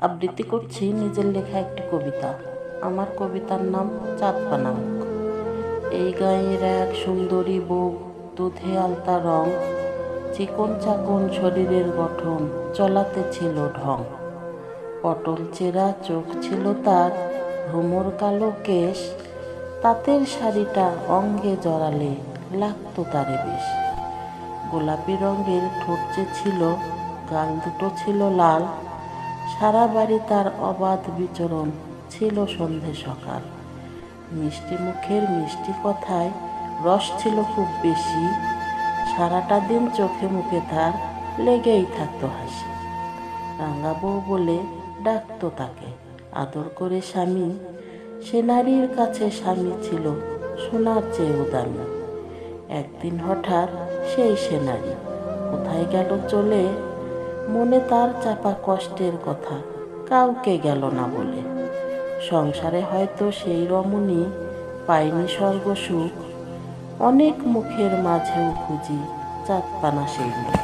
আবৃত্তি করছি নিজের লেখা একটি কবিতা। আমার কবিতার নাম চাঁদ পানামুখ এই গায়ের এক সুন্দরী বউ দুধে আলতা রং, চিকন চাকন শরীরের গঠন, চলাতে ছিল ঢং। পটল চেরা চোখ ছিল তার ভ্রমর কালো কেশ, তাঁতের শাড়িটা অঙ্গে জড়ালে লাগতো তারে বেশ। গোলাপি রঙের ঠোঁট ছিল গাল দুটো ছিল লাল। সারা বাড়ি তার অবাধ বিচরণ ছিল সন্ধে সকাল। মিষ্টি মুখের মিষ্টি কথায় রস ছিল খুব বেশি। সারাটা দিন চোখে মুখে তার লেগেই থাকতো হাসি। রাঙা বউ বলে ডাকতো তাকে। আদর করে স্বামী, সে নারীর কাছে স্বামী ছিল সোনার চেয়েও দামি একদিন হঠাৎ সেই সেনারি কোথায় গেল চলে মনে তার চাপা কষ্টের কথা। কাউকে গেল না বলে। সংসারে হয়তো সেই রমণী পায়নি স্বর্গ সুখ অনেক মুখের মাঝেও খুঁজি চাঁদপানা সেই মুখ